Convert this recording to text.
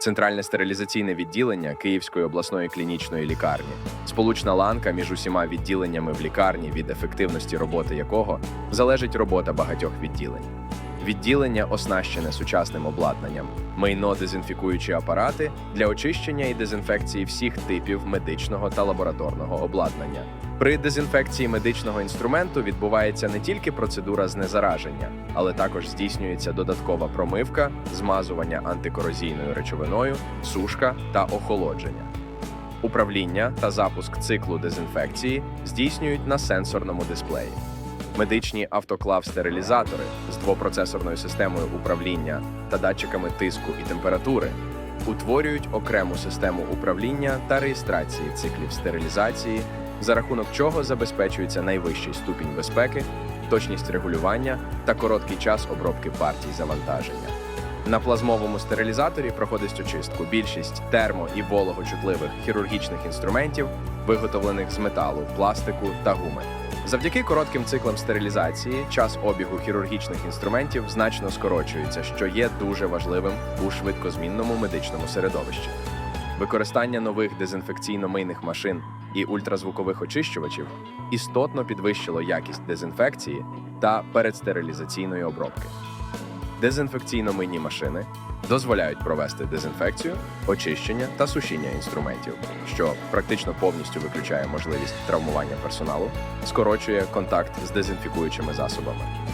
центральне стерилізаційне відділення Київської обласної клінічної лікарні, сполучна ланка між усіма відділеннями в лікарні, від ефективності роботи якого залежить робота багатьох відділень. Відділення оснащене сучасним обладнанням, майно дезінфікуючі апарати для очищення і дезінфекції всіх типів медичного та лабораторного обладнання. При дезінфекції медичного інструменту відбувається не тільки процедура знезараження, але також здійснюється додаткова промивка, змазування антикорозійною речовиною, сушка та охолодження. Управління та запуск циклу дезінфекції здійснюють на сенсорному дисплеї. Медичні автоклав-стерилізатори з двопроцесорною системою управління та датчиками тиску і температури утворюють окрему систему управління та реєстрації циклів стерилізації, за рахунок чого забезпечується найвищий ступінь безпеки, точність регулювання та короткий час обробки партій завантаження. На плазмовому стерилізаторі проходить очистку більшість термо і вологочутливих хірургічних інструментів, виготовлених з металу, пластику та гуми. Завдяки коротким циклам стерилізації час обігу хірургічних інструментів значно скорочується, що є дуже важливим у швидкозмінному медичному середовищі. Використання нових дезінфекційно-мийних машин і ультразвукових очищувачів істотно підвищило якість дезінфекції та передстерилізаційної обробки. Дезінфекційно-мийні машини дозволяють провести дезінфекцію, очищення та сушіння інструментів, що практично повністю виключає можливість травмування персоналу, скорочує контакт з дезінфікуючими засобами.